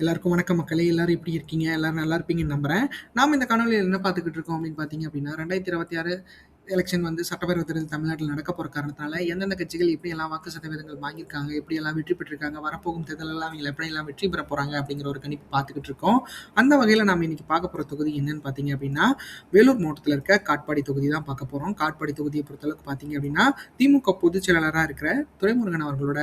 எல்லாருக்கும் வணக்கம் மக்களே எல்லாரும் எப்படி இருக்கீங்க? எல்லாரும் நல்லா இருப்பீங்கன்னு நம்புறேன். நாம இந்த காணொலியில் என்ன பார்த்துக்கிட்டு இருக்கோம் அப்படின்னு பார்த்தீங்க அப்படின்னா ரெண்டாயிரத்தி இருபத்தி ஆறு எலெக்ஷன் வந்து சட்டப்பேரவை தேர்தல் தமிழ்நாட்டில் நடக்க போகிற காரணத்தினால எந்தெந்த கட்சிகள் எப்படி எல்லாம் வாக்கு சதவீதங்கள் வாங்கியிருக்காங்க எப்படி எல்லாம் வெற்றி பெற்றிருக்காங்க வரப்போகும் தேர்தலெல்லாம் அவங்க எப்படி எல்லாம் வெற்றி பெற போகிறாங்க அப்படிங்கிற ஒரு கணிப்பு பார்த்துக்கிட்டு இருக்கோம். அந்த வகையில் நாம் இன்னைக்கு பார்க்க போகிற தொகுதி என்னன்னு பார்த்தீங்க அப்படின்னா வேலூர் மாவட்டத்தில் இருக்க காட்பாடி தொகுதி தான் பார்க்க போகிறோம் காட்பாடி தொகுதியை பொறுத்தளவுக்கு பார்த்தீங்க அப்படின்னா திமுக பொதுச் செயலாளராக இருக்கிற துரைமுருகன் அவர்களோட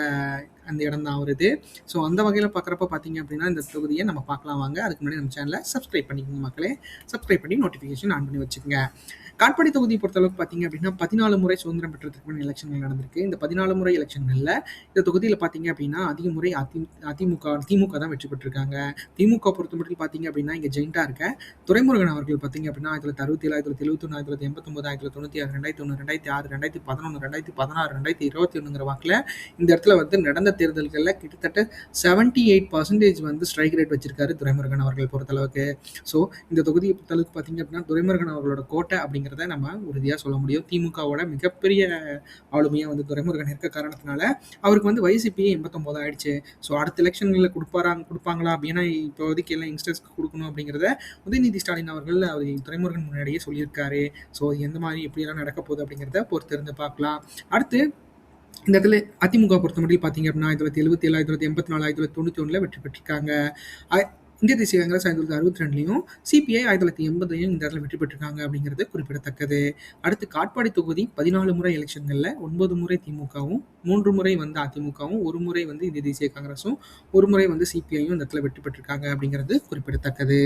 அந்த இடம் தான் வருது ஸோ அந்த வகையில் பார்க்குறப்ப பார்த்தீங்க அப்படின்னா இந்த தொகுதியை நம்ம பார்க்கலாம் வாங்க. அதுக்கு முன்னாடி நம்ம சேனலை சப்ஸ்கிரைப் பண்ணிக்கோங்க மக்களே. சப்ஸ்கிரைப் பண்ணி நோட்டிஃபிகேஷன் ஆன் பண்ணி வச்சுக்கோங்க. காட்பாடி தொகுதி பொறுத்தளவுக்கு பார்த்தீங்க அப்படின்னா பதினாலு முறை சுதந்திரம் பெற்றதுக்கான எலெக்ஷன்கள் நடந்திருக்கு. இந்த பதினாலு முறை எலெக்ஷன்களில் இந்த தொகுதியில் பார்த்தீங்க அப்படின்னா அதிக முறை அதி அதிமுக திமுக தான் வெற்றி பெற்றிருக்காங்க. திமுக பொறுத்த மட்டும் பார்த்தீங்க அப்படின்னா இங்கே ஜெயிண்டாக இருக்க துறைமுருகன் அவர்கள் பார்த்தீங்க அப்படின்னா ஆயிரத்தி தொள்ளாயிரத்தி அறுபத்தி ஏழு ஆயிரத்தி தொள்ளாயிரத்தி எழுபத்தொன்று ஆயிரத்தி தொள்ளாயிரத்தி எண்பத்தொம்பது ஆயிரத்தி தொண்ணூற்றி ஆறு ரெண்டாயிரத்தி ஒன்று ரெண்டாயிரத்தி ஆறு ரெண்டாயிரத்தி பதினொன்று ரெண்டாயிரத்தி பதினாறு ரெண்டாயிரத்தி இருபத்தி ஒன்றுங்கிற வாக்கில் இந்த இடத்துல வந்து நடந்த தேர்தல்களில் கிட்டத்தட்ட செவன்டி எயிட் பர்சன்டேஜ் வந்து ஸ்ட்ரைக் ரேட் வச்சிருக்காரு துரைமுருகன் அவர்கள் பொறுத்தளவுக்கு. ஸோ இந்த தொகுதியை பொறுத்தளவுக்கு பார்த்தீங்க அப்படின்னா துரைமுருகன் அவர்களோட கோட்டை அப்படிங்கிறத நம்ம உறுதியாக சொல்ல முடியும். திமுகவோட மிகப்பெரிய ஆளுமையாக வந்து துரைமுருகன் இருக்க காரணத்தினால அவருக்கு வந்து வயசு இப்பயே எண்பத்தொம்போது ஆயிடுச்சு. ஸோ அடுத்த எலெக்ஷன்களில் கொடுப்பாராங்க கொடுப்பாங்களா அப்படின்னா இப்போதைக்கு எல்லாம் யங்ஸ்டர்ஸ்க்கு கொடுக்கணும் அப்படிங்கிறத உதயநிதி ஸ்டாலின் அவர்கள் அவர் துரைமுருகன் முன்னாடியே சொல்லியிருக்காரு. ஸோ எந்த மாதிரி எப்படியெல்லாம் நடக்க போகுது அப்படிங்கிறத பொறுத்திருந்து பார்க்கலாம். அடுத்து இந்த இடத்துல அதிமுக பொறுத்த மட்டும் பார்த்தீங்க அப்படின்னா ஆயிரத்தி தொள்ளாயிரத்தி எழுபத்தி ஏழு ஆயிரத்தி தொள்ளாயிரத்தி எண்பத்தி நாலு ஆயிரத்தி தொள்ளாயிரத்தி தொண்ணூற்றி ஒன்றில் வெற்றி பெற்றிருக்காங்க. இந்திய தேசிய காங்கிரஸ் ஆயிரத்தி தொள்ளாயிரத்தி அறுபத்தி ரெண்டுலையும் சிபிஐ ஆயிரத்தி தொள்ளாயிரத்தி எண்பதையும் இந்த இடத்துல வெற்றி பெற்றிருக்காங்க அப்படிங்கிறது குறிப்பிடத்தக்கது. அடுத்து காட்பாடி தொகுதி பதினாலு முறை எலெக்ஷன்களில் ஒன்பது முறை திமுகவும் மூன்று முறை வந்து அதிமுகவும் ஒரு முறை வந்து இந்திய தேசிய காங்கிரஸும் ஒரு முறை வந்து சிபிஐயும் இந்த இடத்துல வெற்றி பெற்றிருக்காங்க அப்படிங்கிறது குறிப்பிடத்தக்கது.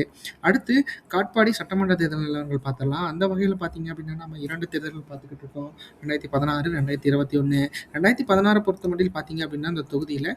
அடுத்து காட்பாடி சட்டமன்ற தேர்தல் நிலவரங்கள் பார்த்தலாம். அந்த வகையில் பார்த்தீங்க அப்படின்னா நம்ம இரண்டு தேர்தல்கள் பார்த்துக்கிட்டு இருக்கோம். ரெண்டாயிரத்தி பதினாறு ரெண்டாயிரத்தி இருபத்தி ஒன்று ரெண்டாயிரத்தி பதினாறு பொறுத்த மட்டும் பார்த்தீங்க அப்படின்னா அந்த தொகுதியில்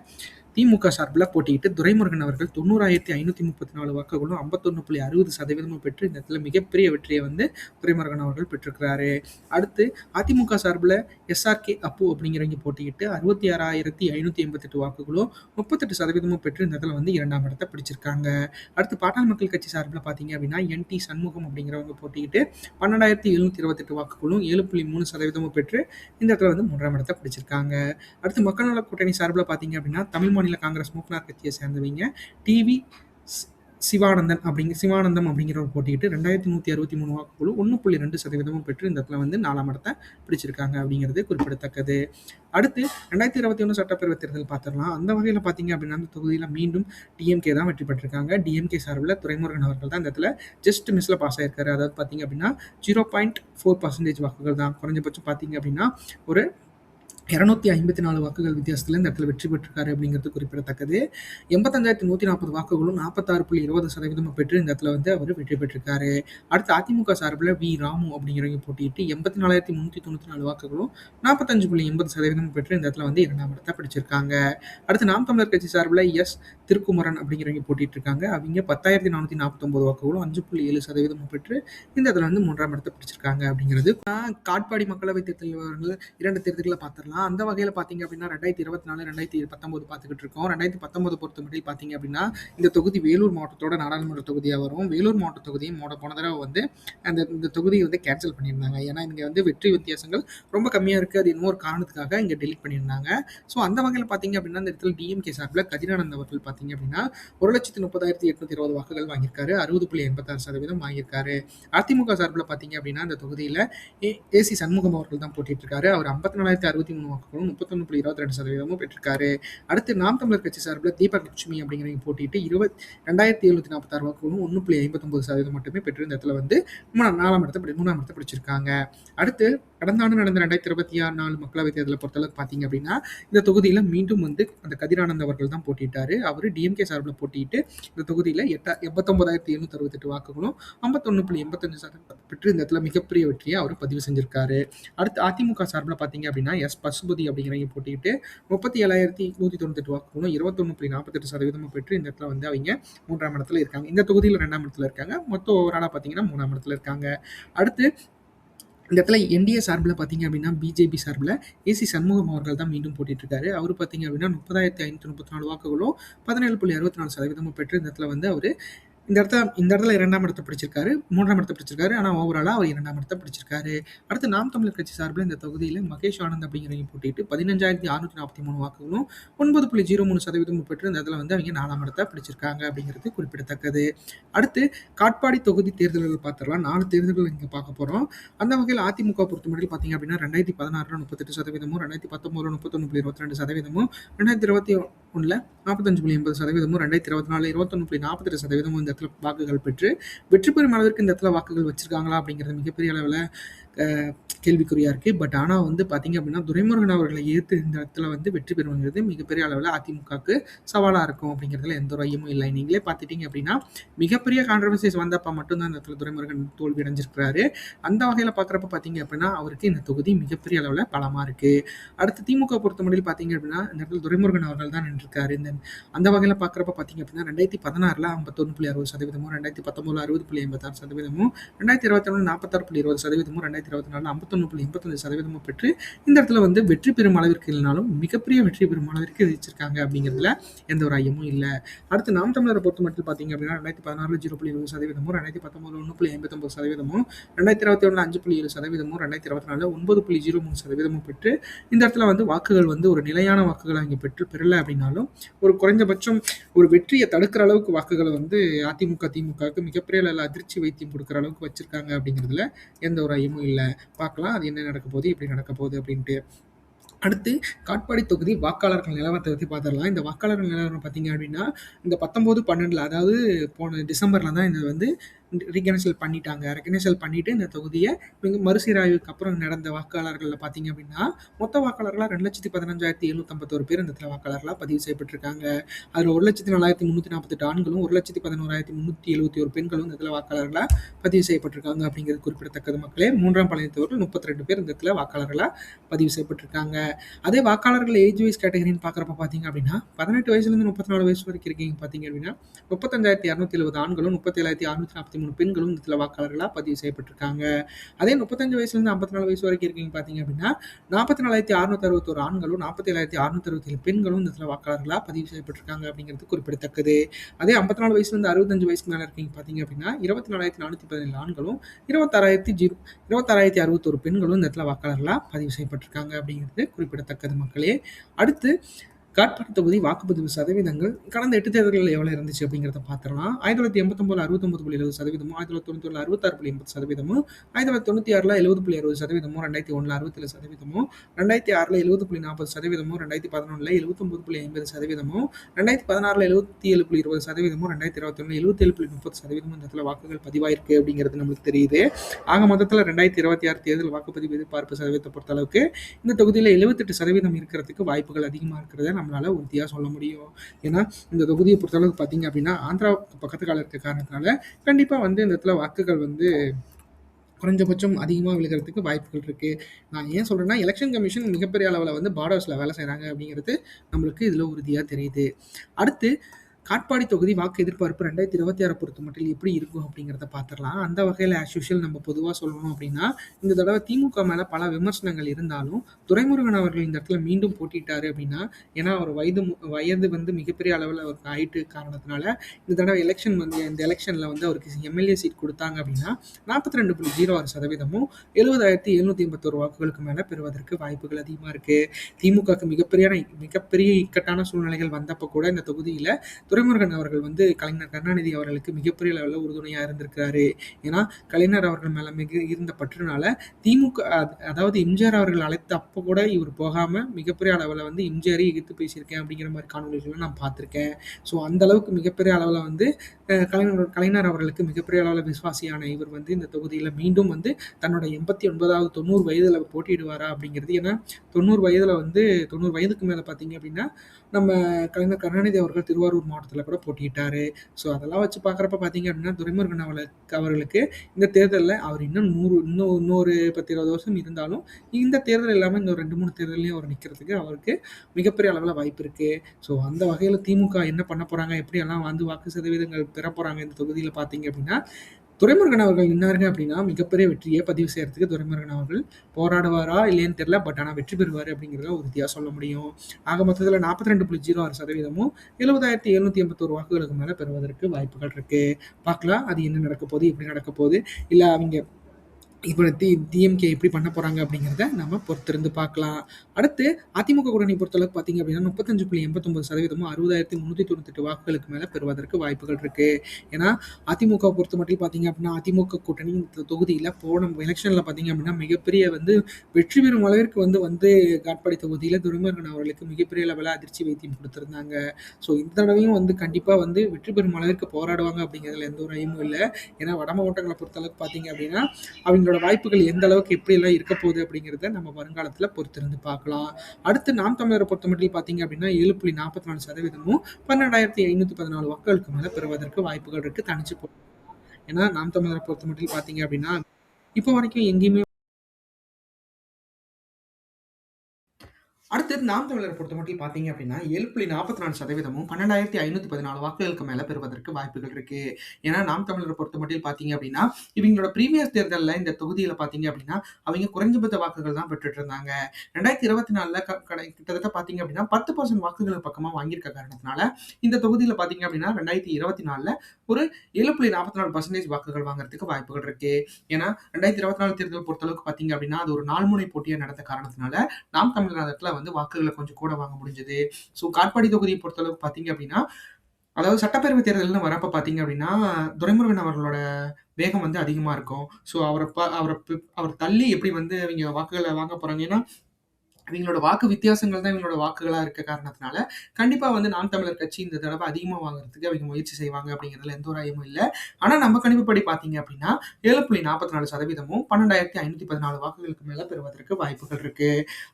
திமுக சார்பில் போட்டியிட்டு துரைமுருகன் அவர்கள் தொண்ணூறாயிரத்தி ஐநூற்றி முப்பத்தி நாலு வாக்குகளும் ஐம்பத்தொன்று புள்ளி அறுபது சதவீதமும் பெற்று இந்த இடத்துல மிகப்பெரிய வெற்றியை வந்து துரைமுருகன் அவர்கள் பெற்றிருக்கிறாரு. அடுத்து அதிமுக சார்பில் எஸ்ஆர்கே அப்பு அப்படிங்கிறவங்க போட்டியிட்டு அறுபத்தி ஆறாயிரத்தி ஐநூற்றி எண்பத்தெட்டு வாக்குகளும் முப்பத்தெட்டு சதவீதமும் பெற்று இந்த இடத்துல வந்து இரண்டாம் இடத்தை பிடிச்சிருக்காங்க. அடுத்து பாட்டாள் மக்கள் கட்சி சார்பில் பார்த்தீங்க அப்படின்னா என் டி சண்முகம் அப்படிங்கிறவங்க போட்டிக்கிட்டு பன்னெண்டாயிரத்தி எழுநூற்றி இருபத்தெட்டு வாக்குகளும் ஏழு புள்ளி மூணு சதவீதமும் பெற்று இந்த இடத்துல வந்து மூன்றாம் இடத்தை பிடிச்சிருக்காங்க. அடுத்து மக்கள் நல கூட்டணி சார்பில் பார்த்தீங்க அப்படின்னா தமிழ் மாநில காங்கிரஸ் மூப்பனார் கட்சியை சேர்ந்தவங்க. டிவி சிவானந்தன் அப்படிங்க சிவானந்தம் அப்படிங்கிறவர் போட்டிக்கிட்டு ரெண்டாயிரத்தி நூற்றி அறுபத்தி மூணு வாக்குகளும் ஒன்று புள்ளி ரெண்டு சதவீதமும் பெற்று இந்த இடத்துல வந்து நாலாம் இடத்தை பிடிச்சிருக்காங்க அப்படிங்கிறது குறிப்பிடத்தக்கது. அடுத்து ரெண்டாயிரத்தி இருபத்தி ஒன்று சட்டப்பேரவை தேர்தல் பார்த்துடலாம். அந்த வகையில் பார்த்தீங்க அப்படின்னா அந்த தொகுதியில் மீண்டும் டிஎம்கே தான் வெற்றி பெற்றிருக்காங்க. டிஎம்கே சார்பில் துறைமுருகன் அவர்கள் தான் இந்த இடத்துல ஜஸ்ட் மிஸ்ல பாஸ் ஆயிருக்காரு. அதாவது பார்த்தீங்க அப்படின்னா ஜீரோ பாயிண்ட் ஃபோர் பர்சன்டேஜ் வாக்குகள் தான். குறைஞ்சபட்சம் பார்த்தீங்க அப்படின்னா ஒரு இரநூத்தி ஐம்பத்தி நாலு வாக்குகள் வித்தியாசத்தில் இந்த இடத்துல வெற்றி பெற்றிருக்காரு அப்படிங்கிறது குறிப்பிடத்தக்கது. எண்பத்தஞ்சாயிரத்தி நூற்றி நாற்பது வாக்குகளும் நாற்பத்தாறு புள்ளி இருபது சதவீதமாக பெற்று இந்த இடத்துல வந்து அவர் வெற்றி பெற்றிருக்காரு. அடுத்து அதிமுக சார்பில் வி. ராமு அப்படிங்கிறவங்க போட்டியிட்டு எண்பத்தி நாலாயிரத்தி முந்நூற்றி தொண்ணூற்றி நாலு வாக்குகளும் நாற்பத்தஞ்சு புள்ளி எண்பது சதவீதம் பெற்று இந்த இடத்துல வந்து இரண்டாம் இடத்தை பிடிச்சிருக்காங்க. அடுத்து நாம் தமிழர் கட்சி சார்பில் எஸ். திருக்குமரன் அப்படிங்கிறவங்க போட்டிட்டு இருக்காங்க அவங்க பத்தாயிரத்தி நானூற்றி நாற்பத்தொம்பது வாக்குகளும் அஞ்சு புள்ளி ஏழு சதவீதம் பெற்று இந்த இடத்துல வந்து மூன்றாம் இடத்தை பிடிச்சிருக்காங்க அப்படிங்கிறது. காட்பாடி மக்களவை தேர்தல் இரண்டு தேர்தல்களை பார்த்துடலாம். அந்த வகையில் பார்த்தீங்க அப்படின்னா ரெண்டாயிரத்தி இருபத்தி நாலு ரெண்டாயிரத்தி பத்தொம்போது பார்த்துக்கிட்டு இருக்கோம் ரெண்டாயிரத்தி பத்தொம்போது பொறுத்த மட்டும் பார்த்தீங்க அப்படின்னா இந்த தொகுதி வேலூர் மாவட்டத்தோட நாடாளுமன்ற தொகுதியாக வரும். வேலூர் மாவட்ட தொகுதியும் மோட போன தடவை வந்து அந்த இந்த தொகுதியை வந்து கேன்சல் பண்ணியிருந்தாங்க. ஏன்னா இங்கே வந்து வெற்றி வித்தியாசங்கள் ரொம்ப கம்மியாக இருக்குது அது இன்னொரு காரணத்துக்காக இங்கே டெலிட் பண்ணியிருந்தாங்க. ஸோ அந்த வகையில் பார்த்தீங்க அப்படின்னா இந்த இடத்துல டிஎம்கே சார்பில் கதிரானந்த் அவர்கள் பார்த்தீங்க அப்படின்னா ஒரு லட்சத்தி முப்பதாயிரத்தி எட்நூத்தி இருபது வாக்குகள் வாங்கியிருக்காரு. அறுபது புள்ளி எண்பத்தாறு சதவீதம் வாங்கியிருக்காரு. அதிமுக சார்பில் பார்த்தீங்க அப்படின்னா அந்த தொகுதியில் ஏ ஏசி சண்முகம் அவர்கள் தான் போட்டிட்டு இருக்காரு அவர் ஐம்பத்தி நாலாயிரத்தி அறுபத்தி மூணு வாக்குகளும் முப்பத்தொன்று புள்ளி இருபத்தி ரெண்டு சதவீதமும் பெற்றிருக்காரு. அடுத்து நாம் தமிழர் கட்சி சார்பில் தீபக் லட்சுமி அப்படிங்கிறவங்க போட்டிட்டு இருபத் ரெண்டாயிரத்தி எழுநூத்தி நாற்பத்தாறு வாக்குகளும் ஒன்று புள்ளி ஐம்பத்தொம்பது சதவீதம் மட்டுமே பெற்று இந்த இடத்துல வந்து மூணாம் நாலாம் இடத்தை மூணாம் இடத்தை பிடிச்சிருக்காங்க. அடுத்து கடந்த ஆண்டு நடந்த ரெண்டாயிரத்தி இருபத்தி ஆறு நாலு மக்களவைத் தேர்தலை பொறுத்தளவுக்கு பார்த்தீங்க அப்படின்னா இந்த தொகுதியில் மீண்டும் வந்து அந்த கதிரானந்த் அவர்கள் தான் போட்டிட்டாரு அவர் டிஎம்கே சார்பில் போட்டிட்டு இந்த தொகுதியில் எட்டா எண்பத்தொம்பதாயிரத்தி எழுநூத்தி அறுபத்தெட்டு வாக்குகளும் ஐம்பத்தொன்று புள்ளி எண்பத்தஞ்சு சதவீதம் பெற்று இந்த இடத்துல மிகப்பெரிய வெற்றியை அவர் பதிவு செஞ்சிருக்காரு. அடுத்து அதிமுக சார்பில் பார்த்தீங்க அப்படின்னா எஸ் பசுபதி அப்படிங்கிறவங்க போட்டிட்டு முப்பத்தி ஏழாயிரத்தி நூற்றி தொண்ணூத்தெட்டு வாக்குகளும் இருபத்தொன்று புள்ளி நாற்பத்தெட்டு சதவீதமும் பெற்று இந்த இடத்துல வந்து அவங்க மூன்றாம் இடத்துல இருக்காங்க. இந்த தொகுதியில் ரெண்டாம் இடத்துல இருக்காங்க. மொத்தம் ஓவராலாக பார்த்தீங்கன்னா மூணாம் இடத்துல இருக்காங்க. அடுத்து இந்த இடத்துல என்டிஏ சார்பில் பார்த்தீங்க அப்படின்னா பிஜேபி சார்பில் ஏசி சண்முகம் அவர்கள் தான் மீண்டும் போட்டிட்டு இருக்காரு அவர் பார்த்தீங்க அப்படின்னா முப்பதாயிரத்தி ஐநூற்றி முப்பத்தி நாலு வாக்குகளும் பதினேழு புள்ளி அறுபத்தி நாலு சதவீதமும் பெற்று இந்த இடத்துல வந்து அவர் இந்த இடத்த இந்த இடத்துல இரண்டாம் இடத்தை பிடிச்சிருக்காரு மூன்றாம் இடத்தை பிடிச்சிருக்காரு ஆனால் ஓவராலாக அவர் இரண்டாம் இடத்தை பிடிச்சிருக்காரு. அடுத்து நாம் தமிழர் கட்சி சார்பில் இந்த தொகுதியில் மகேஷ் ஆனந்த் அப்படிங்கிறவங்க போட்டிட்டு பதினஞ்சாயிரத்தி அறுநூற்றி நாற்பத்தி மூணு வாக்குகளும் ஒன்பது புள்ளி ஜீரோ மூணு சதவீதம் பெற்று இந்த இடத்துல வந்து அவங்க நாலாம் இடத்தை பிடிச்சிருக்காங்க அப்படிங்கிறது குறிப்பிடத்தக்கது. அடுத்து காட்பாடி தொகுதி தேர்தல்கள் பார்த்துடலாம். நாலு தேர்தல்கள் இங்கே பார்க்க போகிறோம் அந்த வகையில் அதிமுக பொறுத்தமட்டில் பார்த்தீங்க அப்படின்னா ரெண்டாயிரத்தி பதினாறுல முப்பத்தெட்டு சதவீதமும் ரெண்டாயிரத்தி பத்தொம்போதுல முப்பத்தொன்று புள்ளி இருபத்தி ரெண்டு சதவீதமும் ரெண்டாயிரத்தி இருபத்தி ஒன்றில் நாற்பத்தஞ்சு புள்ளி எண்பது சதவீதமும் ரெண்டாயிரத்தி இருபத்தி நாலு இருபத்தொன்று புள்ளி நாற்பத்தெட்டு சதவீதமும் இந்த இடத்துல வாக்குகள் பெற்று வெற்றி பெறும் அளவிற்கு இந்த இடத்துல வாக்குகள் வச்சிருக்காங்களா அப்படிங்கிறது மிகப்பெரிய அளவில் கேள்விக்குறியாக இருக்குது பட் ஆனால் வந்து பார்த்தீங்க அப்படின்னா துரைமுருகன் அவர்களை ஏற்று இந்த இடத்துல வந்து வெற்றி பெறுவங்கிறது மிகப்பெரிய அளவில் அதிமுகவுக்கு சவாலாக இருக்கும் அப்படிங்கிறதுல எந்த ஒரு ஐயமும் இல்லை. நீங்களே பார்த்துட்டிங்க அப்படின்னா மிகப்பெரிய கான்ட்ரவர்சிஸ் வந்தப்போ மட்டும்தான் இந்த இடத்துல துரைமுருகன் தோல்வி அடைஞ்சிருக்கிறாரு. அந்த வகையில் பார்க்குறப்ப பார்த்தீங்க அப்படின்னா அவருக்கு இந்த தொகுதி மிகப்பெரிய அளவில் பலமாக இருக்குது அடுத்து திமுக பொறுத்த முடியல பார்த்தீங்க அப்படின்னா இந்த இடத்துல துரைமுருகன் அவர்கள் தான் நின்றுருக்காரு. இந்த அந்த வகையில் பார்க்குறப்ப பார்த்தீங்க அப்படின்னா ரெண்டாயிரத்தி பதினாறில் ஐம்பத்தொன்று புள்ளி அறுபது சதவீதமும் ரெண்டாயிரத்தி பத்தொம்பதுல அறுபது புள்ளி எண்பத்தாறு சதவீதமும் ரெண்டாயிரத்தி இருபத்தி ஒன்று நாற்பத்தாறு புள்ளி இருபது சதவீதமும் ரெண்டாயிரத்தி இருபத்தி நாலு ஐம்பத்தொன்று புள்ளி எண்பத்தஞ்சு சதவீதமும் பெற்று இந்த இடத்துல வந்து வெற்றி பெறும் அளவிற்கு இல்லைனாலும் மிகப்பெரிய வெற்றி பெறும் அளவிற்கு வச்சிருக்காங்க அப்படிங்கிறதுல எந்த ஒரு ஐயமும் இல்லை. அடுத்து நாம் தமிழரை பொறுத்த மட்டும் பார்த்தீங்க அப்படின்னா ரெண்டாயிரத்தி பதினாறு ஜீரோ புள்ளி இருபது சதவீதமும் ரெண்டாயிரத்தி பத்தொம்பது ஒன்று புள்ளி எண்பத்தொம்பது சதவீதமும் ரெண்டாயிரத்தி இருபத்தி ஒன்று அஞ்சு புள்ளி ஏழு சதவீதமும் ரெண்டாயிரத்தி இருபத்தி நாலு ஒன்பது புள்ளி ஜீரோ மூணு சதவீதமும் பெற்று இந்த இடத்துல வந்து வாக்குகள் வந்து ஒரு நிலையான வாக்குகளை இங்கே பெற்று பெறல அப்படின்னாலும் ஒரு குறைந்தபட்சம் ஒரு வெற்றியை தடுக்கிற அளவுக்கு வாக்குகளை வந்து அதிமுக திமுகவுக்கு மிகப்பெரிய அதிர்ச்சி வைத்தியம் கொடுக்குற அளவுக்கு வச்சிருக்காங்க அப்படிங்கிறதுல எந்த ஒரு ஐயமும் இல்லை. பார்க்கலாம் அது என்ன நடக்க போகுது? எப்படி நடக்க போகுது? அப்படின்ட்டு. அடுத்து காட்பாடி தொகுதி வாக்காளர்கள் நிலவரத்தை பற்றி பார்த்துடலாம் இந்த வாக்காளர்கள் நிலவரம் பார்த்தீங்க அப்படின்னா இந்த பத்தொம்போது பன்னெண்டில் அதாவது போன டிசம்பரில் தான் இது வந்து ரீகனைசல் பண்ணிட்டாங்க. ரெகனைசல் பண்ணிட்டு இந்த தொகுதியை மிக மறுசீராய்வுக்கு அப்புறம் நடந்த வாக்காளர்களில் பார்த்தீங்க அப்படின்னா மொத்த வாக்காளர்களாக ரெண்டு லட்சத்தி பதினஞ்சாயிரத்தி எழுநூத்தம்பத்தோரு பேர் இந்த இடத்துல வாக்காளர்களாக பதிவு செய்யப்பட்டிருக்காங்க. அதில் ஒரு லட்சத்தி நாலாயிரத்தி முந்நூற்றி நாற்பத்தெட்டு ஆண்களும் ஒரு லட்சத்தி பதினோராயிரத்தி முந்நூற்றி எழுபத்தி ஒரு பெண்களும் இந்த இடத்துல வாக்காளர்களாக பதிவு செய்யப்பட்டிருக்காங்க அப்படிங்கிறது குறிப்பிடத்தக்கது மக்களே. மூன்றாம் பழையத்தவர்கள் முப்பத்தி ரெண்டு பேர் இந்த இடத்துல வாக்காளர்களாக பதிவு செய்யப்பட்டிருக்காங்க. அதே வாக்காளர்கள் ஏஜ் வைஸ் கேட்டகரின்னு பார்க்குறப்ப பார்த்தீங்க அப்படின்னா பதினெட்டு வயசுலேருந்து முப்பத்தி நாலு வயசு வரைக்கும் இருக்கீங்க பார்த்தீங்க அப்படின்னா முப்பத்தஞ்சாயிரத்தி இரநூத்தி எழுபது ஆண்களும் முப்பத்தேழாயிரத்தி அறுநூத்தி நாற்பத்தி மூணு பெண்களும் இதில் வாக்காளர்களாக பதிவு செய்யப்பட்டிருக்காங்க. அதே முப்பத்தஞ்சு வயசுலேருந்து ஐம்பத்தி நாலு வயசு வரைக்கும் இருக்கீங்க பார்த்தீங்க அப்படின்னா நாற்பத்தி நாலாயிரத்தி அறுநூத்தி அறுபத்தோரு ஆண்களும் நாற்பத்தி ஏழாயிரத்தி அறுநூத்தி அறுபத்தி பெண்களும் இந்த வாக்காளர்களாக பதிவு செய்யப்பட்டிருக்காங்க அப்படிங்கிறது குறிப்பிடத்தக்கது. அதே ஐம்பத்தி நாலு வயசுலேருந்து அறுபத்தஞ்சு வயசுக்கு மேலே இருக்கீங்க பார்த்தீங்க அப்படின்னா இருபத்தி நாலாயிரத்தி நானூற்றி பதினேழு ஆண்களும் இருபத்தாறாயிரத்தி ஜீரோ இருபத்தாறாயிரத்தி அறுபத்தோரு பெண்களும் இந்த இடத்துல வாக்காளர்களாக பதிவு செய்யப்பட்டிருக்காங்க அப்படிங்கிறது குறிப்பிடத்தக்கது மக்களே. அடுத்து காட்பாடி தொகுதி வாக்குப்பதிவு சதவீதங்கள் கடந்த எட்டு தேர்தல்கள் எவ்வளோ இருந்துச்சு அப்படிங்கிறத பார்த்துடலாம். ஆயிரத்தி தொள்ளாயிரத்தி எண்பத்தொம்பது அறுபத்தொம்பது புள்ளி எழுபது சதவீதமும் ஆயிரத்தி தொள்ளாயிரத்தி தொண்ணூற்றி அறுபத்தாறு புள்ளி எண்பது சதவீதமும் ஆயிரத்தி தொள்ளாயிரத்தி தொண்ணூற்றி ஆறில் எழுபது புள்ளி அறுபது சதவீதமும் ரெண்டாயிரத்தி ஒன்றில் அறுபத்தேழு சதவீதமும் ரெண்டாயிரத்தி ஆறில் எழுபது புள்ளி நாற்பது சதவீதமும் ரெண்டாயிரத்தி பதினொன்றில் எழுபத்தொம்பது புள்ளி ஐம்பது சதவீதமும் ரெண்டாயிரத்தி பதினாறில் எழுபத்தி ஏழு புள்ளி இருபது சதவீதமும் ரெண்டாயிரத்தி இருபத்தி எழுபத்தேழு புள்ளி முப்பது சதவீதமும் இந்த இடத்துல வாக்குகள் பதிவாயிருக்கு அப்படிங்கிறது நம்மளுக்கு தெரியுது. ஆக மொத்தத்தில் ரெண்டாயிரத்தி இருபத்தி ஆறு தேர்தல் வாக்குப்பதிவு எதிர்பார்ப்பு சதவீதத்தை பொறுத்த அளவுக்கு இந்த தொகுதியில் எழுபத்தெட்டு சதவீதம் இருக்கிறதுக்கு வாய்ப்புகள் அதிகமாக இருக்கிறத. நம்மளால உறுதியாக சொல்ல முடியும். ஏன்னா இந்த தொகுதியை பொறுத்தளவுக்கு பார்த்தீங்க அப்படின்னா ஆந்திரா பக்கத்துக்கால இருக்க காரணத்தினால கண்டிப்பாக வந்து இந்த இடத்துல வாக்குகள் வந்து குறைஞ்சபட்சம் அதிகமாக விழுகிறதுக்கு வாய்ப்புகள் இருக்குது நான் ஏன் சொல்கிறேன்னா எலெக்ஷன் கமிஷன் மிகப்பெரிய அளவில் வந்து பார்டர்ஸில் வேலை செய்கிறாங்க அப்படிங்கிறது நம்மளுக்கு இதில் உறுதியாக தெரியுது. அடுத்து காட்பாடி தொகுதி வாக்கு எதிர்பார்ப்பு ரெண்டாயிரத்தி இருபத்தி ஆறு பொறுத்த மட்டும் எப்படி இருக்கும் அப்படிங்கிறத பார்த்துடலாம். அந்த வகையில் ஆஸ் யூஷுவல் நம்ம பொதுவாக சொல்லணும் அப்படின்னா இந்த தடவை திமுக மேலே பல விமர்சனங்கள் இருந்தாலும் துரைமுருகன் அவர்கள் இந்த இடத்துல மீண்டும் போட்டிட்டாரு அப்படின்னா ஏன்னா அவர் வயது வயது வந்து மிகப்பெரிய அளவில் அவருக்கு ஆயிட்டு காரணத்தினால இந்த தடவை எலெக்ஷன் வந்து இந்த எலெக்ஷனில் வந்து அவருக்கு எம்எல்ஏ சீட் கொடுத்தாங்க அப்படின்னா நாற்பத்தி ரெண்டு புள்ளி ஜீரோ ஆறு சதவீதமும் எழுபதாயிரத்தி எழுநூற்றி எண்பத்தோரு வாக்குகளுக்கு மேலே பெறுவதற்கு வாய்ப்புகள் அதிகமாக இருக்குது திமுகவுக்கு மிகப்பெரிய மிகப்பெரிய இக்கட்டான சூழ்நிலைகள் வந்தப்போ கூட இந்த தொகுதியில் துரைமுருகன் அவர்கள் வந்து கலைஞர் கருணாநிதி அவர்களுக்கு மிகப்பெரிய அளவில் உறுதுணையாக இருந்திருக்கிறாரு. ஏன்னா கலைஞர் அவர்கள் மேலே மிக இருந்த பற்றுனால திமுக அதாவது எம்ஜிஆர் அவர்கள் அழைத்த அப்போ கூட இவர் போகாமல் மிகப்பெரிய அளவில் வந்து எம்ஜிஆரை எதிர்த்து பேசியிருக்கேன் அப்படிங்கிற மாதிரி காணொலிகளை நான் பார்த்துருக்கேன். ஸோ அந்த அளவுக்கு மிகப்பெரிய அளவில் வந்து கலைஞர் கலைஞர் அவர்களுக்கு மிகப்பெரிய அளவில் விசுவாசியான இவர் வந்து இந்த தொகுதியில் மீண்டும் வந்து தன்னோட எண்பத்தி ஒன்பதாவது தொண்ணூறு வயதில் போட்டியிடுவாரா அப்படிங்கிறது. ஏன்னா தொண்ணூறு வயதில் வந்து தொண்ணூறு வயதுக்கு மேலே பார்த்தீங்க அப்படின்னா நம்ம கலைஞர் கருணாநிதி அவர்கள் திருவாரூர் மாவட்டத்தில் கூட போட்டியிட்டார். ஸோ அதெல்லாம் வச்சு பார்க்குறப்ப பார்த்தீங்க அப்படின்னா துரைமுருகன் அவர்களுக்கு அவர்களுக்கு இந்த தேர்தலில் அவர் இன்னும் நூறு இன்னும் இன்னொரு பத்து இருபது வருஷம் இருந்தாலும் இந்த தேர்தல் இல்லாமல் இந்த ரெண்டு மூணு தேர்தலையும் அவர் நிற்கிறதுக்கு அவருக்கு மிகப்பெரிய அளவில் வாய்ப்பு இருக்குது ஸோ அந்த வகையில் திமுக என்ன பண்ண போகிறாங்க எப்படியெல்லாம் வந்து வாக்கு சதவீதங்கள் பெற போகிறாங்க இந்த தொகுதியில் பார்த்தீங்க அப்படின்னா துரைமுருகன் அவர்கள் நின்னாருங்க அப்படின்னா, மிகப்பெரிய வெற்றியை பதிவு செய்கிறதுக்கு துரைமுருகன் அவர்கள் போராடுவாரா இல்லைன்னு தெரில பட் ஆனால் வெற்றி பெறுவார் அப்படிங்கிறத உறுதியாக சொல்ல முடியும். ஆக மொத்தத்தில் நாற்பத்தி ரெண்டு புள்ளி ஜீரோ ஆறு சதவீதமும் எழுபதாயிரத்தி எழுநூத்தி எண்பத்தோரு வாக்குகளுக்கு மேலே பெறுவதற்கு வாய்ப்புகள் இருக்குது பார்க்கலாம் அது என்ன நடக்க போகுது எப்படி நடக்க போகுது இல்லை அவங்க இப்போ டி டிஎம்கே எப்படி பண்ண போகிறாங்க அப்படிங்கிறத நம்ம பொறுத்திருந்து பார்க்கலாம். அடுத்து அதிமுக கூட்டணி பொறுத்தளவுக்கு பார்த்தீங்க அப்படின்னா 35.89% 60,398 வாக்குகளுக்கு மேலே பெறுவதற்கு வாய்ப்புகள் இருக்குது ஏன்னா, அதிமுக பொறுத்த மட்டும் பார்த்தீங்க அப்படின்னா, அதிமுக கூட்டணி இந்த தொகுதியில் போன எலெக்ஷனில் பார்த்தீங்க அப்படின்னா, மிகப்பெரிய வந்து வெற்றி பெறும் அளவிற்கு வந்து வந்து காட்பாடி தொகுதியில் துரைமுருகன் அவர்களுக்கு மிகப்பெரிய லெவலில் அதிர்ச்சி வைத்தியம் கொடுத்துருந்தாங்க. ஸோ இந்த தடவையும் வந்து கண்டிப்பாக வந்து வெற்றி பெறும் அளவிற்கு போராடுவாங்க அப்படிங்கிறதுல எந்த ஒரு ஐயமும் இல்லை. ஏன்னா வட மாவட்டங்களை பொறுத்தளவுக்கு பார்த்தீங்க அப்படின்னா, அவங்களோட வாய்ப்புகள் எந்த அளவுக்கு எப்படியெல்லாம் இருக்க போகுது அப்படிங்கிறத நம்ம வருங்காலத்தில் பொறுத்திருந்து பார்க்கலாம். அடுத்து நாம் தமிழர பொறுத்தமட்டில் பார்த்தீங்க அப்படின்னா 7.44% 12,514 வாக்குகளுக்கு மேலே பெறுவதற்கு வாய்ப்புகள் இருக்கு. தனிச்சு போ ஏன்னா நாம் தமிழர பொறுத்தமட்டில் பார்த்தீங்க அப்படின்னா, இப்போ வரைக்கும் எங்கேயுமே அடுத்தது நாம் தமிழரை பொறுத்த மட்டும் பார்த்தீங்க அப்படின்னா 7.44% 12,514 வாக்குகளுக்கு மேல பெறுவதற்கு வாய்ப்புகள் இருக்கு. ஏன்னா நாம் தமிழரை பொறுத்த மட்டும் பார்த்தீங்க அப்படின்னா, இவங்களோட ப்ரீவியஸ் தேர்தலில் இந்த தொகுதியில பார்த்தீங்க அப்படின்னா, அவங்க குறைஞ்சபட்ச வாக்குகள் தான் பெற்றுட்டு இருந்தாங்க. 2024ல க கடை கிட்டத்தட்ட பார்த்தீங்க அப்படின்னா 10% வாக்குகள் பக்கமா வாங்கியிருக்க காரணத்தினால, இந்த தொகுதியில பார்த்தீங்க அப்படின்னா 2024ல ஒரு 7.44% வாக்குகள் வாங்குறதுக்கு வாய்ப்புகள் இருக்கு. ஏன்னா 2024 தேர்தல் பொறுத்தளவுக்கு பார்த்தீங்க அப்படின்னா, அது ஒரு நாள் முனை போட்டியா நடந்த காரணத்தினால, நாம் தமிழர் வந்து வந்து வாக்குகளை கொஞ்சம் கூட வாங்க முடிஞ்சது. ஸோ காட்பாடி தொகுதியை பொறுத்தளவுக்கு பார்த்தீங்க அப்படின்னா, அதாவது சட்டப்பேரவை தேர்தல்னு வரப்போ பார்த்தீங்க அப்படின்னா, துரைமுருகன் அவர்களோட வேகம் வந்து அதிகமா இருக்கும். ஸோ அவரை ப அவரை அவர் தள்ளி எப்படி வந்து அவங்க வாக்குகளை வாங்க போகிறாங்க ஏன்னா, இவங்களோட வாக்கு வித்தியாசங்கள் தான் இவங்களோட வாக்குகளாக இருக்க காரணத்தினால, கண்டிப்பாக வந்து நாம் தமிழர் கட்சி இந்த தடவை அதிகமாக வாங்குறதுக்கு அவங்க முயற்சி செய்வாங்க அப்படிங்கிறதுல எந்த ஒரு ஐயமும் இல்லை ஆனால் நம்ம கணிப்புப்படி பார்த்தீங்க அப்படின்னா, 7.44% 12,514 வாக்குகளுக்கு மேலே பெறுவதற்கு வாய்ப்புகள் இருக்கு.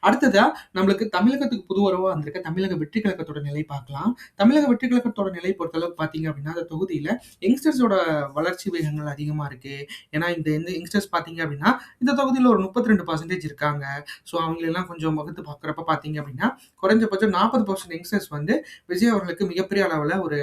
அடுத்ததா நம்மளுக்கு தமிழகத்துக்கு புது உறவாக வந்திருக்க தமிழக வெற்றி கழகத்தோட நிலை பார்க்கலாம். தமிழக வெற்றி கழகத்தோட நிலை பொறுத்தளவுக்கு பார்த்தீங்க அப்படின்னா, அந்த தொகுதியில் யங்ஸ்டர்ஸோட வளர்ச்சி வேகங்கள் அதிகமாக இருக்கு. ஏன்னா இந்த இந்த யங்ஸ்டர்ஸ் பார்த்தீங்க அப்படின்னா, இந்த தொகுதியில் ஒரு 32% இருக்காங்க. ஸோ அவங்களெல்லாம் கொஞ்சம் வகுத்து பார்க்குறப்ப பார்த்தீங்க அப்படின்னா, குறைஞ்சபட்சம் 40% யங்ஸ்டர்ஸ் வந்து விஜய் அவர்களுக்கு மிகப்பெரிய அளவுல ஒரு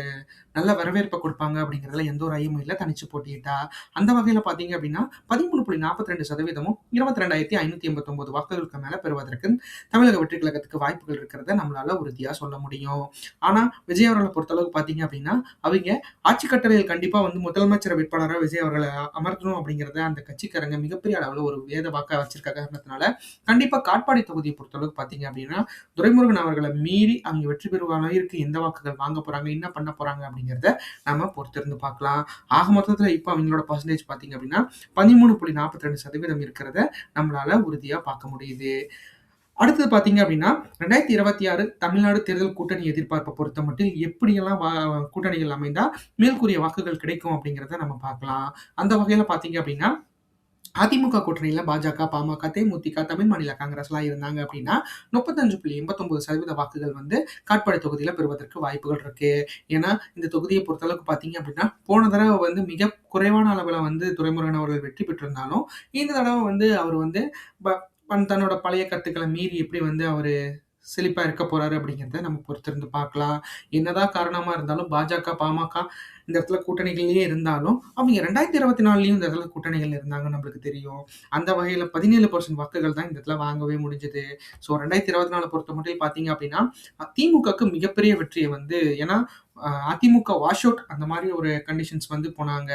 நல்ல வரவேற்பை கொடுப்பாங்க அப்படிங்கிறதுல எந்த ஒரு ஐயமும் இல்லை தனிச்சு போட்டியிட்டா. அந்த வகையில பார்த்தீங்க அப்படின்னா, 13.42% 22,589 வாக்குகளுக்கு மேல பெறுவதற்கு தமிழக வெற்றி கழகத்துக்கு வாய்ப்புகள் இருக்கிறத நம்மளால உறுதியா சொல்ல முடியும். ஆனா விஜய் அவர்களை பொறுத்தளவுக்கு பார்த்தீங்க அப்படின்னா, அவங்க ஆட்சி கட்டளையில் கண்டிப்பா வந்து முதலமைச்சர் வேட்பாளராக விஜய் அவர்களை அமர்த்தணும் அப்படிங்கிறத அந்த கட்சிக்காரங்க மிகப்பெரிய அளவுல ஒரு வேத வாக்கா வச்சிருக்க காரணத்தினால, கண்டிப்பா காட்பாடி தொகுதியை பொறுத்தளவுக்கு பார்த்தீங்க அப்படின்னா, துரைமுருகன் அவர்களை மீறி அவங்க வெற்றி பெறுவாங்க இருக்கு எந்த வாக்குகள் வாங்க போறாங்க, என்ன பண்ண போறாங்க அப்படிங்கிறத நம்ம பொறுத்திருந்து பார்க்கலாம். ஆக மொத்தத்தில் இப்போ அவங்களோட பர்சன்டேஜ் பார்த்தீங்க அப்படின்னா, 13.42% இருக்கிறத நம்மளால உறுதியாக பார்க்க முடியுது. அடுத்தது பார்த்தீங்க அப்படின்னா, 2026 தமிழ்நாடு தேர்தல் கூட்டணி எதிர்பார்ப்பை பொறுத்த மட்டும் எப்படியெல்லாம் வா கூட்டணிகள் அமைந்தால் மேற்கூறிய வாக்குகள் கிடைக்கும் அப்படிங்கிறத நம்ம பார்க்கலாம். அந்த வகையில் பார்த்தீங்க அப்படின்னா, அதிமுக கூட்டணியில் பாஜக, பாமக, தேமுதிக, தமிழ் மாநில காங்கிரஸ்லாம் இருந்தாங்க அப்படின்னா, 35.89% வாக்குகள் வந்து காட்பாடி தொகுதியில் பெறுவதற்கு வாய்ப்புகள் இருக்கு. ஏன்னா இந்த தொகுதியை பொறுத்தளவுக்கு பார்த்தீங்க அப்படின்னா, போன தடவை வந்து மிக குறைவான அளவில் வந்து துறைமுருகன் அவர்கள் வெற்றி பெற்றிருந்தாலும், இந்த தடவை வந்து அவர் வந்து ப தன்னோட பழைய கருத்துக்களை மீறி எப்படி வந்து அவர் செழிப்பா இருக்க போறாரு அப்படிங்கிறத நம்ம பொறுத்திருந்து பார்க்கலாம். என்னதான் காரணமா இருந்தாலும் பாஜக, பாமக இந்த இடத்துல கூட்டணிகள்லயே இருந்தாலும், அவங்க ரெண்டாயிரத்தி இருபத்தி 2024லயும் இந்த இடத்துல கூட்டணிகள் இருந்தாங்கன்னு நம்மளுக்கு தெரியும். அந்த வகையில 17% வாக்குகள் தான் இந்த இடத்துல வாங்கவே முடிஞ்சது. ஸோ ரெண்டாயிரத்தி இருபத்தி நாலு பொறுத்த மட்டும் பார்த்தீங்க அப்படின்னா, திமுகக்கு மிகப்பெரிய வெற்றியை வந்து ஏன்னா அதிமுக வாஷ் அவுட் அந்த மாதிரி ஒரு கண்டிஷன்ஸ் வந்து போனாங்க.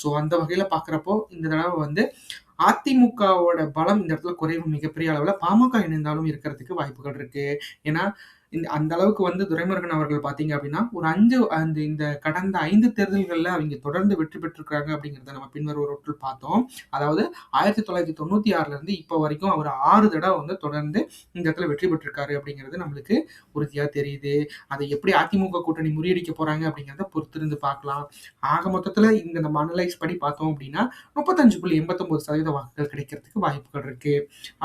ஸோ அந்த வகையில பார்க்குறப்போ இந்த தடவை வந்து அதிமுகவோட பலம் இந்த இடத்துல குறைவு மிகப்பெரிய அளவுல பாமக இணைந்தாலும் இருக்கிறதுக்கு வாய்ப்புகள் இருக்கு. ஏன்னா இந்த அந்த அளவுக்கு வந்து துரைமுருகன் அவர்கள் பார்த்தீங்க அப்படின்னா, ஒரு அஞ்சு அந்த இந்த கடந்த ஐந்து தேர்தல்களில் அவங்க தொடர்ந்து வெற்றி பெற்றிருக்காங்க அப்படிங்கிறத நம்ம பின்வருவனவற்றில் பார்த்தோம். அதாவது 1996ல இருந்து இப்போ வரைக்கும் அவர் ஆறு தடவை வந்து தொடர்ந்து இந்த இடத்துல வெற்றி பெற்றிருக்காரு அப்படிங்கிறது நம்மளுக்கு உறுதியா தெரியுது. அதை எப்படி அதிமுக கூட்டணி முறியடிக்க போறாங்க அப்படிங்கிறத பொறுத்திருந்து பார்க்கலாம். ஆக மொத்தத்தில் இந்த நம்ம அனலைஸ் படி பார்த்தோம் அப்படின்னா, 35.89% வாக்குகள் கிடைக்கிறதுக்கு வாய்ப்புகள் இருக்கு.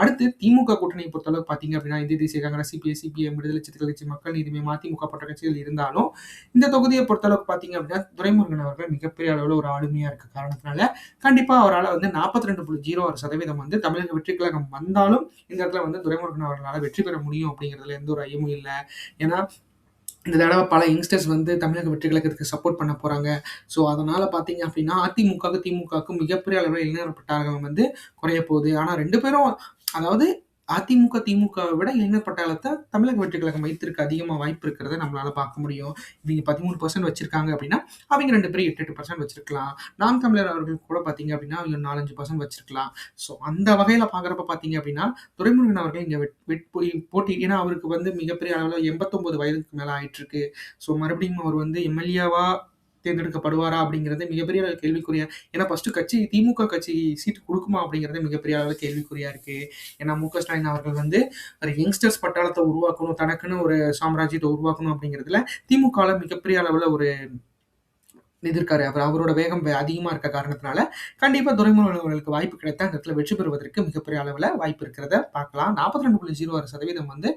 அடுத்து திமுக கூட்டணியை பொறுத்தளவுக்கு பார்த்தீங்க அப்படின்னா, இந்திய தேசிய காங்கிரஸ், சிபிஐ, சிபிஎம், விடுதலை சிறுத்தைகள் கட்சி, மக்கள் நீதி மதிமுக அதிமுக போன்ற கட்சிகள் இருந்தாலும், இந்த தொகுதியை பொறுத்தளவுக்கு பார்த்தீங்க அப்படின்னா, துரைமுருகன் அவர்கள் மிகப்பெரிய அளவுல ஒரு ஆளுமையா இருக்க காரணத்தினால, கண்டிப்பா அவரால் வந்து 42.06% வந்து தமிழக வெற்றி கழகம் வந்தாலும், இந்த இடத்துல வந்து துரைமுருகன் அவர்களால் வெற்றி பெற முடியும் அப்படிங்கிறதுல எந்த ஒரு ஐயமும் இல்லை ஏன்னா இந்த தடவை பல யங்ஸ்டர்ஸ் வந்து தமிழக வெற்றி கழகத்துக்கு சப்போர்ட் பண்ண போறாங்க. ஸோ அதனால பார்த்தீங்க அப்படின்னா, அதிமுகவுக்கு, திமுகவுக்கும் மிகப்பெரிய அளவில் இளைஞர் பட்டாளம் வந்து குறைய போகுது. ஆனா ரெண்டு பேரும் அதாவது அதிமுக, திமுகவை விட இளைஞர் பட்டாளத்தை தமிழக வெற்றி கழகம் வைத்திருக்க அதிகமாக வாய்ப்பு இருக்கிறத நம்மளால பார்க்க முடியும். இவங்க 13% வச்சிருக்காங்க அப்படின்னா, அவங்க ரெண்டு பேரும் 8, 8% வச்சிருக்கலாம். நாம் தமிழர் அவர்கள் கூட பார்த்தீங்க அப்படின்னா, அவங்க 4, 5% வச்சிருக்கலாம். ஸோ அந்த வகையில் பார்க்குறப்ப பார்த்தீங்க அப்படின்னா, துரைமுருகன் அவர்கள் இங்கே வெட் வெட் போய் போட்டி ஏன்னா அவருக்கு வந்து மிகப்பெரிய அளவில் எண்பத்தொம்போது வயதுக்கு மேலே ஆயிட்டு இருக்கு ஸோ மறுபடியும் அவர் வந்து எம்.எல்.ஏவா தேர்ந்தெடுக்கப்படுவாரா? அப்படிங்கிறது மிகப்பெரிய கேள்விக்குறியா ஏன்னா ஃபர்ஸ்ட்டு கட்சி திமுக கட்சி சீட்டு கொடுக்குமா அப்படிங்கிறது மிகப்பெரிய அளவில் கேள்விக்குறியா இருக்கு. ஏன்னா மு.க. ஸ்டாலின் அவர்கள் வந்து ஒரு யங்ஸ்டர்ஸ் பட்டாளத்தை உருவாக்கணும், தனக்குன்னு ஒரு சாம்ராஜ்யத்தை உருவாக்கணும் அப்படிங்கிறதுல திமுகவில் மிகப்பெரிய அளவில் ஒரு எதிர்க்காரு. அவர் அவரோட வேகம் அதிகமாக இருக்க காரணத்தினால, கண்டிப்பாக துறைமுகங்களுக்கு வாய்ப்பு கிடைத்த அந்த இடத்துல வெற்றி பெறுவதற்கு மிகப்பெரிய அளவில் வாய்ப்பு இருக்கிறத பார்க்கலாம். 42.06% வந்து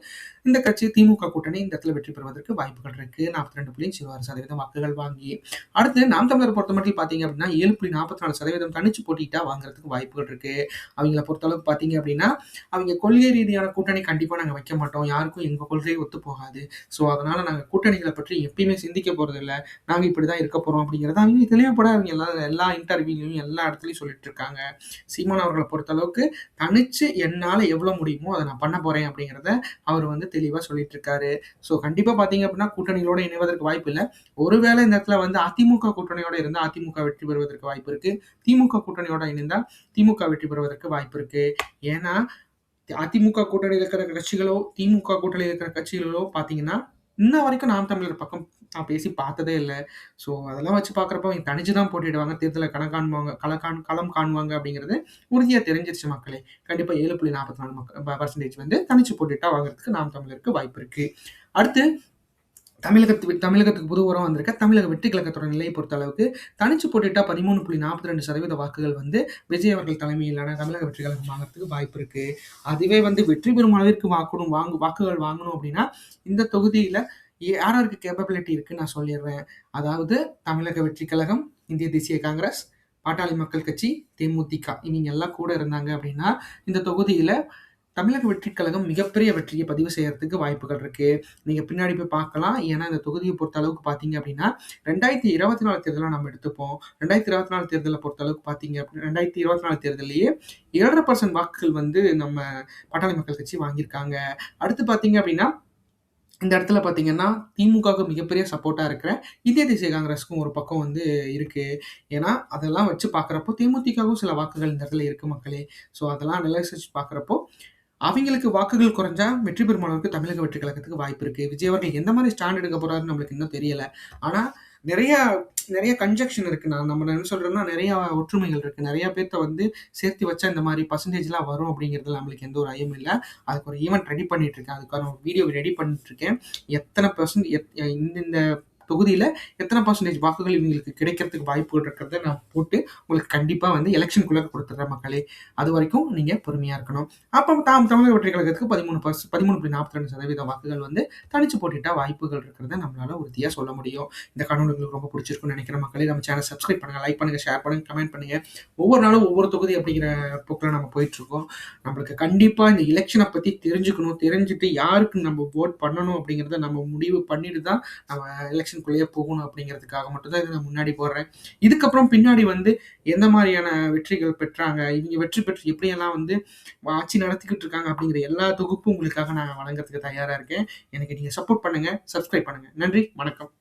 இந்த கட்சி திமுக கூட்டணி இந்த இடத்துல வெற்றி பெறுவதற்கு வாய்ப்புகள் இருக்கு. 42.06% வாக்குகள் வாங்கி. அடுத்து நாம் தமிழர் பொறுத்தமட்டில் பார்த்தீங்க அப்படின்னா, 7.44% தனிச்சு போட்டிட்டா வாங்குறதுக்கு வாய்ப்புகள் இருக்கு. அவங்கள பொறுத்தளவுக்கு பார்த்தீங்க அப்படின்னா, அவங்க கொள்கை ரீதியான கூட்டணி கண்டிப்பாக நாங்கள் வைக்க மாட்டோம். யாருக்கும் எங்கள் கொள்கை ஒத்து போகாது. ஸோ அதனால நாங்கள் கூட்டணிகளை பற்றி எப்பயுமே சிந்திக்க நாங்கள் இப்படி தான் இருக்க போறோம் அப்படிங்கிறத அவங்க தெளிவுபட அவங்க எல்லா எல்லா இன்டர்வியூலையும் எல்லா இடத்துலையும் சொல்லிட்டு இருக்காங்க. சீமான் அவர்களை பொறுத்தளவுக்கு தனிச்சு என்னால் எவ்வளோ முடியுமோ அதை நான் பண்ண போகிறேன் அப்படிங்கிறத அவர் வந்து தெளிவாக சொல்லிட்டு இருக்காரு. ஸோ கண்டிப்பாக பார்த்தீங்க அப்படின்னா, கூட்டணிகளோட இணைவதற்கு வாய்ப்பு இல்லை ஒருவேளை இந்த இடத்துல வந்து அதிமுக கூட்டணியோட இருந்தால் அதிமுக வெற்றி பெறுவதற்கு வாய்ப்பு இருக்குது திமுக கூட்டணியோட இணைந்தால் திமுக வெற்றி பெறுவதற்கு வாய்ப்பு இருக்குது ஏன்னா, அதிமுக கூட்டணியில் இருக்கிற கட்சிகளோ, திமுக கூட்டணியில் இருக்கிற கட்சிகளோ பார்த்தீங்கன்னா, இன்ன வரைக்கும் நாம் தமிழர் பக்கம் நான் பேசி பார்த்ததே இல்லை. ஸோ அதெல்லாம் வச்சு பார்க்குறப்ப அவங்க தனிச்சு தான் போட்டிடுவாங்க தேர்தலில் களம் காண்பாங்க கள காண் களம் காணுவாங்க அப்படிங்கிறது உறுதியாக தெரிஞ்சிருச்சு மக்களே. கண்டிப்பா 7.44 மக் மக்கள் பர்சன்டேஜ் வந்து தனிச்சு போட்டியிட்டா வாங்குறதுக்கு நாம் தமிழருக்கு வாய்ப்பு இருக்குது அடுத்து தமிழகத்து தமிழகத்துக்கு புது உரம் வந்திருக்க தமிழக வெற்றி கழகத்தோட நிலையை பொறுத்த அளவுக்கு தனிச்சு போட்டியிட்டா 13.42% வாக்குகள் வந்து விஜய் அவர்கள் தலைமையிலான தமிழக வெற்றி கழகம் வாங்குறதுக்கு வாய்ப்பு இருக்கு. அதுவே வந்து வெற்றி பெறும் அளவிற்கு வாக்கணும் வாங்கு வாக்குகள் வாங்கணும் அப்படின்னா, இந்த தொகுதியில யார் யாருக்கு கேப்பபிலிட்டி இருக்குன்னு நான் சொல்லிடுறேன். அதாவது தமிழக வெற்றி கழகம், இந்திய தேசிய காங்கிரஸ், பாட்டாளி மக்கள் கட்சி, தேமுதிக இவங்க எல்லாம் கூட இருந்தாங்க அப்படின்னா, இந்த தொகுதியில தமிழக வெற்றிக் கழகம் மிகப்பெரிய வெற்றியை பதிவு செய்யறதுக்கு வாய்ப்புகள் இருக்கு. நீங்க பின்னாடி போய் பார்க்கலாம். ஏன்னா இந்த தொகுதியை பொறுத்த அளவுக்கு பார்த்தீங்க அப்படின்னா, ரெண்டாயிரத்தி இருபத்தி நாலு தேர்தலை நம்ம எடுத்துப்போம். ரெண்டாயிரத்து இருபத்தி நாலு தேர்தலை பொறுத்த அளவுக்கு பார்த்தீங்க அப்படின்னா ரெண்டாயிரத்தி இருபத்தி நாலு தேர்தலையே ஏழரை பர்சன்ட் வாக்குகள் வந்து நம்ம பாட்டாளி மக்கள் கட்சி வாங்கியிருக்காங்க. அடுத்து பார்த்தீங்க அப்படின்னா, இந்த இடத்துல பார்த்தீங்கன்னா, திமுகவுக்கு மிகப்பெரிய சப்போர்ட்டாக இருக்கிற இந்திய தேசிய காங்கிரஸுக்கும் ஒரு பக்கம் வந்து இருக்குது ஏன்னா, அதெல்லாம் வச்சு பார்க்குறப்போ தேமுதிகவும் சில வாக்குகள் இந்த இடத்துல இருக்குது மக்களே. ஸோ அதெல்லாம் அனலைசிஸ் பார்க்குறப்போ, அவங்களுக்கு வாக்குகள் குறைஞ்சா வெற்றி பெறும் அளவுக்கு தமிழக வெற்றி கழகத்துக்கு வாய்ப்பு இருக்கு. விஜய் அவர்கள் எந்த மாதிரி ஸ்டாண்ட் எடுக்க போறாருன்னு நம்மளுக்கு இன்னும் தெரியல. ஆனா, நிறைய நிறைய கன்ஜெக்ஷன் இருக்கு. நான் நம்ம என்ன சொல்றோம்னா, நிறைய ஒற்றுமைகள் இருக்கு. நிறைய பேர்த்த வந்து சேர்த்து வச்சா இந்த மாதிரி பர்சன்டேஜ்லாம் வரும் அப்படிங்கிறதுல நம்மளுக்கு எந்த ஒரு ஐயமும் இல்லை அதுக்கு ஒரு ஈவெண்ட் ரெடி பண்ணிட்டு இருக்கேன். அதுக்கான ஒரு வீடியோ ரெடி பண்ணிட்டு இருக்கேன். எத்தனை பர்சன்ட் எத் இந்த இந்த தொகுதியில் எத்தனை பர்சன்டேஜ் வாக்குகள் இவங்களுக்கு கிடைக்கிறதுக்கு வாய்ப்புகள் இருக்கிறத நான் போட்டு உங்களுக்கு கண்டிப்பாக வந்து எலெக்ஷனுக்குள்ளே கொடுத்துட்றேன் மக்களே. அது வரைக்கும் நீங்கள் பொறுமையாக இருக்கணும். அப்புறம் தாம் தமிழக வெற்றி கழகத்துக்கு 13 பர்ஸ் 13.42% வாக்குகள் வந்து தனிச்சு போட்டியிட்டா வாய்ப்புகள் இருக்கிறத நம்மளால் உறுதியாக சொல்ல முடியும். இந்த காணொளி உங்களுக்கு ரொம்ப பிடிச்சிருக்கும்னு நினைக்கிற மக்களே. நம்ம சேனல் சப்ஸ்கிரைப் பண்ணுங்கள் லைக் பண்ணுங்கள் ஷேர் பண்ணுங்கள் கமெண்ட் பண்ணுங்க. ஒவ்வொரு நாளும் ஒவ்வொரு தொகுதி அப்படிங்கிற போக்கில் நம்ம போயிட்டுருக்கோம். நம்மளுக்கு கண்டிப்பாக இந்த எலெக்ஷனை பற்றி தெரிஞ்சுக்கணும். தெரிஞ்சுட்டு யாருக்கு நம்ம வோட் பண்ணணும் அப்படிங்கிறத நம்ம முடிவு பண்ணிட்டு தான் நம்ம எலெக்ஷன் எலெக்ஷனுக்குள்ளேயே போகணும் அப்படிங்கிறதுக்காக மட்டும்தான் இதை நான் முன்னாடி போடுறேன். இதுக்கப்புறம் பின்னாடி வந்து எந்த மாதிரியான வெற்றிகள் பெற்றாங்க, இவங்க வெற்றி பெற்று எப்படியெல்லாம் வந்து ஆட்சி நடத்திக்கிட்டு இருக்காங்க அப்படிங்கிற எல்லா தொகுப்பும் உங்களுக்காக நான் வழங்குறதுக்கு தயாராக இருக்கேன். எனக்கு நீங்கள் சப்போர்ட் பண்ணுங்க, சப்ஸ்கிரைப் பண்ணுங்க. நன்றி, வணக்கம்.